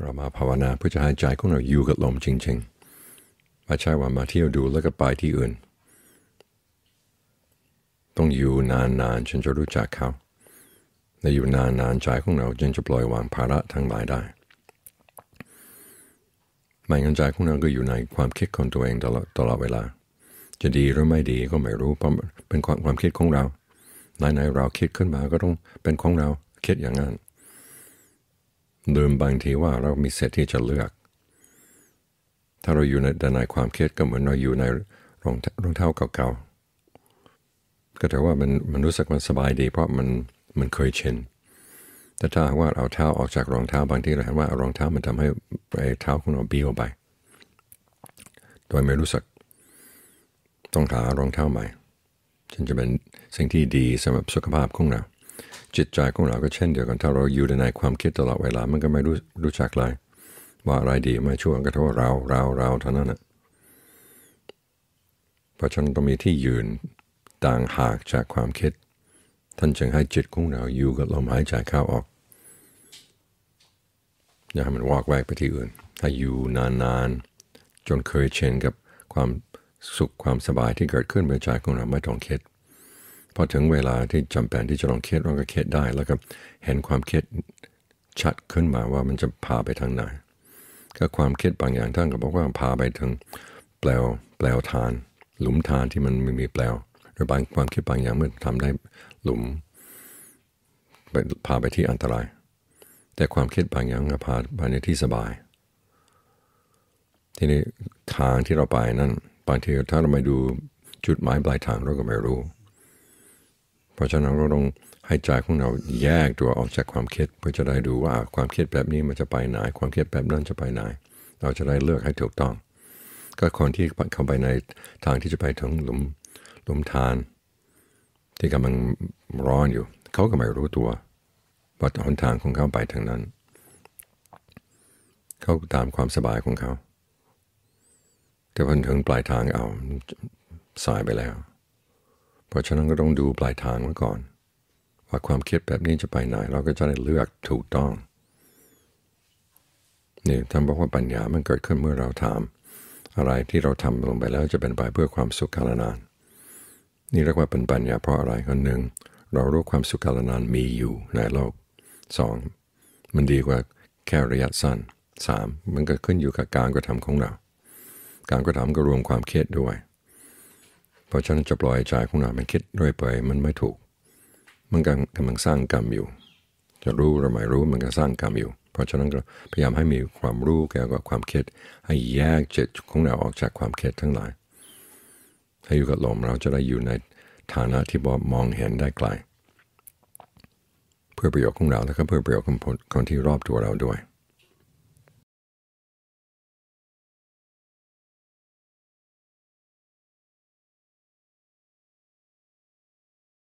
เรามาภาวนาเพื่อจะให้ใจของเราอยู่กับลมจริงๆไม่ใช่ว่ามาเที่ยวดูแล้วก็ไปที่อื่น ต้องอยู่นานๆจนจะรู้จักเขาและอยู่นานๆใจของเราจึงจะปล่อยวางภาระทั้งหลายได้ไม่งั้นใจของเราก็อยู่ในความคิดของตัวเองตลอดตลอดเวลา จะดีหรือไม่ดีก็ไม่รู้เพราะเป็นความความคิดของเราไหนๆเราคิดขึ้นมาก็ต้องเป็นของเราคิดอย่างนั้น ลืมบางทีว่าเรามีเสร็จที่จะเลือก ถ้าเราอยู่ในในความคิดก็เหมือนเราอยู่ในรองรองเท้าเก่าๆ ก็ถือว่ามันมันรู้สึกมันสบายดี เพราะมันมันเคยชิน แต่ถ้าว่าเอาเท้าออกจากรองเท้าบางทีเราเห็นว่ารองเท้ามันทำให้ไอ้เท้าของเราเบี้ยวไป โดยไม่รู้สึก ต้องหารองเท้าใหม่จึงจะเป็นสิ่งที่ดีสำหรับสุขภาพของเรา จิตใจของเราก็เช่นเดียวกันถ้าเราอยู่ในความคิดตลอดเวลามันก็ไม่รู้รู้จักเลยว่าอะไรดีไม่ชั่วก็เท่าเราเราเราเท่านั้นนะเพราะฉะนั้นต้องมีที่ยืนต่างหากจากความคิด ท่านจึงให้จิตของเราอยู่กับลมหายใจเข้าออกอย่าให้มันวอกแวกไปที่อื่น ถ้าอยู่นานๆ จนเคยเชนกับความสุขความสบายที่เกิดขึ้นในใจของเราไม่ต้องคิด พอถึงเวลาที่จำเป็นที่จะลองเคิดเราก็คิดได้ แล้วก็เห็นความเคิดชัดขึ้นมาว่ามันจะพาไปทางไหนก็ความเคิดบางอย่างท่านก็บอกว่าพาไปถึงแปลวแปลวทาน หลุมทานที่มันไม่มีแปลวหรือบางความคิดบางอย่างมันทำได้หลุมพาไปที่อันตราย แต่ความคิดบางอย่างก็พาไปในที่สบาย ทีนี้ทางที่เราไปนั้นบางทีถ้าเราไม่ดูจุดหมายปลายทางเราก็ไม่รู้ เพราะฉะนั้นเราต้องให้ใจของเราแยกตัวออกจากความคิด เพื่อจะได้ดูว่าความคิดแบบนี้มันจะไปไหน ความคิดแบบนั้นจะไปไหน เราจะได้เลือกให้ถูกต้อง ก็คนที่เข้าไปในทางที่จะไปถึงหลุมหลุมทาน ที่กำลังร้อนอยู่ เขาก็ไม่รู้ตัวว่าหนทางของเขาไปทางนั้น เขาตามความสบายของเขาแต่พอถึงปลายทางเอาสายไปแล้ว ราะฉะนั้นก็ต้องดูปลายทางไว้ก่อน ว่าความคิดแบบนี้จะไปไหน เราก็จะได้เลือกถูกต้องนี่ท่านบอกว่าปัญญามันเกิดขึ้นเมื่อเราทำอะไรที่เราทำลงไปแล้วจะเป็นไปเพื่อความสุขกาลนาน นี่เรียกว่าเป็นปัญญาเพราะอะไรคนหนึ่งเรารู้ความสุขกาลนานมีอยู่ในโลกสองมันดีกว่าแค่ระยะสั้นสามมันก็ขึ้นอยู่กับการกระทำของเรา การกระทำก็รวมความคิดด้วย เพราะฉะนั้นจะปล่อยใจของเรามันคิดด้วยไปมันไม่ถูก มันกำลังสร้างกรรมอยู่ จะรู้หรือไม่รู้มันก็สร้างกรรมอยู่ เพราะฉะนั้นก็พยายามให้มีความรู้เกี่ยวกับความคิด ให้แยกจิตของเราออกจากความคิดทั้งหลายให้อยู่กับลมเราจะได้อยู่ในฐานะที่บอมองเห็นได้ไกล เพื่อประโยชน์ของเราและก็เพื่อประโยชน์ของคนที่รอบตัวเราด้วย